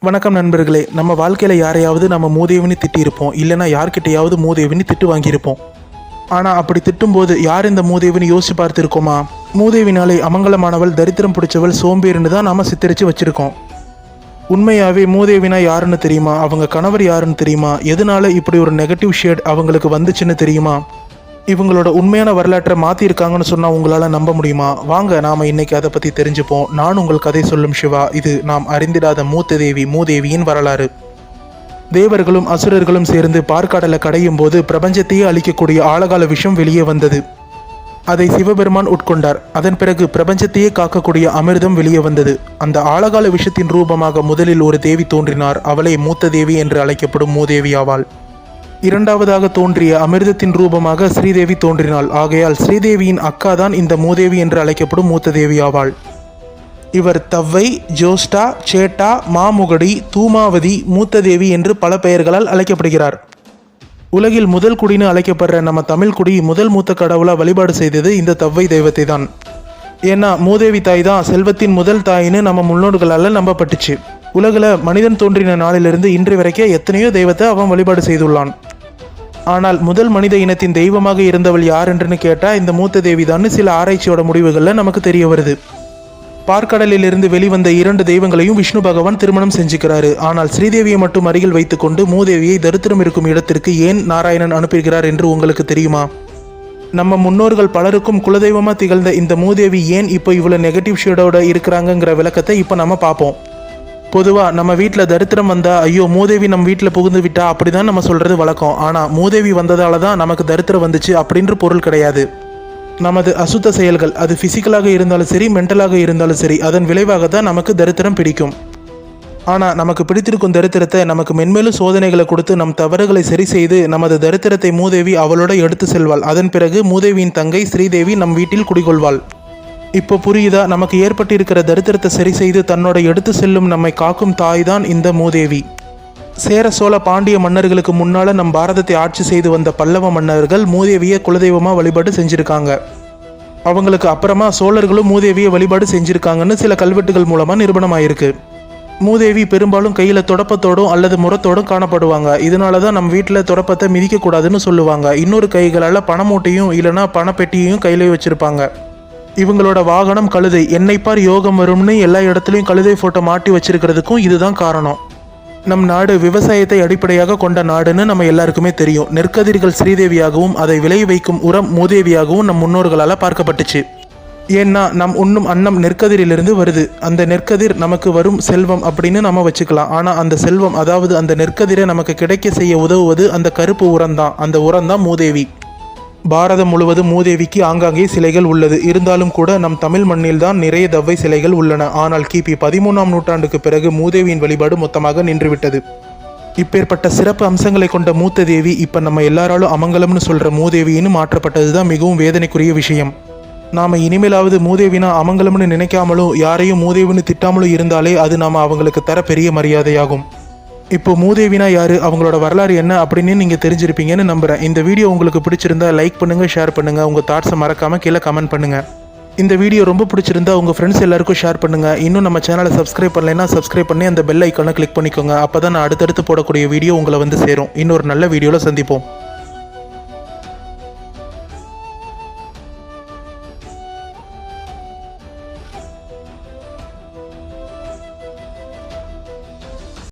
வணக்கம் நண்பர்களே. நம்ம வாழ்க்கையில் யாரையாவது நம்ம மூதேவினி திட்டியிருப்போம். இல்லைனா யார்கிட்டையாவது மூதேவினி திட்டு வாங்கியிருப்போம். ஆனால் அப்படி திட்டும்போது யார் இந்த மூதேவினி யோசிச்சு பார்த்துருக்கோமா? மூதேவினாலே அமங்கலமானவள் தரித்திரம் பிடிச்சவள் சோம்பேறின்னு தான் நாம் சித்தரித்து வச்சுருக்கோம். உண்மையாகவே மூதேவினா யாருன்னு தெரியுமா? அவங்க கணவர் யாருன்னு தெரியுமா? எதனால இப்படி ஒரு நெகட்டிவ் ஷேட் அவங்களுக்கு வந்துச்சுன்னு தெரியுமா? இவங்களோட உண்மையான வரலாற்றை மாற்றிருக்காங்கன்னு சொன்னால் உங்களால் நம்ப முடியுமா? வாங்க நாம் இன்னைக்கு அதை பற்றி தெரிஞ்சுப்போம். நான் உங்கள் கதை சொல்லும் சிவா. இது நாம் அறிந்திடாத மூத்த தேவி மூதேவியின் வரலாறு. தேவர்களும் அசுரர்களும் சேர்ந்து பார்க்கடலை கடையும் போது பிரபஞ்சத்தையே அழிக்கக்கூடிய ஆழகால விஷம் வெளியே வந்தது. அதை சிவபெருமான் உட்கொண்டார். அதன் பிறகு பிரபஞ்சத்தையே காக்கக்கூடிய அமிர்தம் வெளியே வந்தது. அந்த ஆழகால விஷத்தின் ரூபமாக முதலில் ஒரு தேவி தோன்றினார். அவளே மூத்த தேவி என்று அழைக்கப்படும் மூதேவி ஆவாள். இரண்டாவதாக தோன்றிய அமிர்தத்தின் ரூபமாக ஸ்ரீதேவி தோன்றினாள். ஆகையால் ஸ்ரீதேவியின் அக்கா தான் இந்த மூதேவி என்று அழைக்கப்படும் மூத்த தேவி ஆவாள். இவர் தவ்வை ஜோஸ்டா சேட்டா மாமுகடி தூமாவதி மூத்த தேவி என்று பல பெயர்களால் அழைக்கப்படுகிறார். உலகில் முதல் குடின்னு அழைக்கப்படுற நம்ம தமிழ் குடி முதல் மூத்த கடவுளாக வழிபாடு செய்தது இந்த தவ்வை தெய்வத்தை தான் ஏன்னா மூதேவி தாய் தான் செல்வத்தின் முதல் தாயின்னு நம்ம முன்னோர்களால் நம்பப்பட்டுச்சு. உலகில் மனிதன் தோன்றின நாளிலிருந்து இன்று வரைக்கும் எத்தனையோ தெய்வத்தை அவன் வழிபாடு செய்துள்ளான். ஆனால் முதல் மனித இனத்தின் தெய்வமாக இருந்தவள் யார் என்றுன்னு கேட்டால் இந்த மூத்த தேவிதான்னு சில ஆராய்ச்சியோட முடிவுகளில் நமக்கு தெரிய வருது. பார்க்கடலிலிருந்து வெளிவந்த இரண்டு தெய்வங்களையும் விஷ்ணு பகவான் திருமணம் செஞ்சுக்கிறாரு. ஆனால் ஸ்ரீதேவியை மட்டும் அருகில் வைத்துக்கொண்டு மூதேவியை தரித்திரம் இருக்கும் இடத்திற்கு ஏன் நாராயணன் அனுப்புகிறார் என்று உங்களுக்கு தெரியுமா? நம்ம முன்னோர்கள் பலருக்கும் குலதெய்வமாக திகழ்ந்த இந்த மூதேவி ஏன் இப்போ இவ்வளோ நெகட்டிவ் ஷேடோட இருக்கிறாங்கங்கிற விளக்கத்தை இப்போ நம்ம பார்ப்போம். பொதுவாக நம்ம வீட்டில் தரித்திரம் வந்தால் ஐயோ மூதேவி நம்ம வீட்டில் புகுந்து விட்டா அப்படி தான் நம்ம சொல்கிறது வழக்கம். ஆனால் மூதேவி வந்ததால தான் நமக்கு தரித்திரம் வந்துச்சு அப்படின்ற பொருள் கிடையாது. நமது அசுத்த செயல்கள் அது ஃபிசிக்கலாக இருந்தாலும் சரி மென்டலாக இருந்தாலும் சரி அதன் விளைவாக தான் நமக்கு தரித்திரம் பிடிக்கும். ஆனால் நமக்கு பிடித்திருக்கும் தரித்திரத்தை நமக்கு மென்மேலும் சோதனைகளை கொடுத்து நம் தவறுகளை சரி செய்து நமது தரித்திரத்தை மூதேவி அவளோட எடுத்து செல்வாள். அதன் பிறகு மூதேவியின் தங்கை ஸ்ரீதேவி நம் வீட்டில் குடிகொள்வாள். இப்போ புரியுதா? நமக்கு ஏற்பட்டிருக்கிற தரித்திரத்தை சரி செய்து தன்னோட எடுத்து செல்லும் நம்மை காக்கும் தாய் தான் இந்த மூதேவி. சேர சோழ பாண்டிய மன்னர்களுக்கு முன்னால் நம் பாரதத்தை ஆட்சி செய்து வந்த பல்லவ மன்னர்கள் மூதேவியை குலதெய்வமாக வழிபாடு செஞ்சிருக்காங்க. அவங்களுக்கு அப்புறமா சோழர்களும் மூதேவியை வழிபாடு செஞ்சுருக்காங்கன்னு சில கல்வெட்டுகள் மூலமா நிரூபணமாயிருக்கு. மூதேவி பெரும்பாலும் கையில் தொடப்பத்தோடும் அல்லது முறத்தோடும் காணப்படுவாங்க. இதனால தான் நம்ம வீட்டில் தொடப்பத்தை மிதிக்கக்கூடாதுன்னு சொல்லுவாங்க. இன்னொரு கைகளால் பணமூட்டையும் இல்லைன்னா பணப்பெட்டியையும் கையிலே வச்சுருப்பாங்க. இவங்களோட வாகனம் கழுதை. என்னைப்பார் யோகம் வரும்னு எல்லா இடத்துலையும் கழுதை ஃபோட்டோ மாட்டி வச்சிருக்கிறதுக்கும் இதுதான் காரணம். நம் நாடு விவசாயத்தை அடிப்படையாக கொண்ட நாடுன்னு நம்ம எல்லாருக்குமே தெரியும். நெற்கதிர்கள் ஸ்ரீதேவியாகவும் அதை விளை வைக்கும் உரம் மூதேவியாகவும் நம் முன்னோர்களால் பார்க்கப்பட்டுச்சு. ஏன்னா நம் உண்ணும் அன்னம் நெற்கதிரிலிருந்து வருது. அந்த நெற்கதிர் நமக்கு வரும் செல்வம் அப்படின்னு நம்ம வச்சுக்கலாம். ஆனால் அந்த செல்வம் அதாவது அந்த நெற்கதிரை நமக்கு கிடைக்க செய்ய உதவுவது அந்த கருப்பு உரம் தான் அந்த உரம் தான் மூதேவி. பாரதம் முழுவதும் மூதேவிக்கு ஆங்காங்கே சிலைகள் உள்ளது. இருந்தாலும் கூட நம் தமிழ் மண்ணில்தான் நிறைய தவ்வை சிலைகள் உள்ளன. ஆனால் கிபி பதிமூணாம் நூற்றாண்டுக்கு பிறகு மூதேவியின் வழிபாடு மொத்தமாக நின்றுவிட்டது. இப்பேற்பட்ட சிறப்பு அம்சங்களை கொண்ட மூத்த தேவி இப்போ நம்ம எல்லாராலும் அமங்கலம்னு சொல்கிற மூதேவின்னு மாற்றப்பட்டது தான் மிகவும் வேதனைக்குரிய விஷயம். நாம் இனிமேலாவது மூதேவினா அமங்கலம்னு நினைக்காமலும் யாரையும் மூதேவின்னு திட்டாமலும் இருந்தாலே அது நாம் அவங்களுக்கு தர பெரிய மரியாதையாகும். இப்போ மூதேவினா யார்? அவங்களோட வரலாறு என்ன அப்படின்னு நீங்கள் தெரிஞ்சிருப்பீங்கன்னு நம்புகிறேன் இந்த வீடியோ உங்களுக்கு பிடிச்சிருந்தா லைக் பண்ணுங்கள் ஷேர் பண்ணுங்கள் உங்கள் தாட்ஸை மறக்காமல் கீழே கமெண்ட் பண்ணுங்கள் இந்த வீடியோ ரொம்ப பிடிச்சிருந்தா உங்கள் ஃப்ரெண்ட்ஸ் எல்லாருக்கும் ஷேர் பண்ணுங்கள் இன்னும் நம்ம சேனலை சப்ஸ்கிரைப் பண்ணலைன்னா சப்ஸ்கிரைப் பண்ணி அந்த பெல் ஐக்கானை கிளிக் பண்ணிக்கோங்க. அப்போ தான் நான் அடுத்தடுத்து போடக்கூடிய வீடியோ உங்களை வந்து சேரும். இன்னொரு நல்ல வீடியோவில் சந்திப்போம்.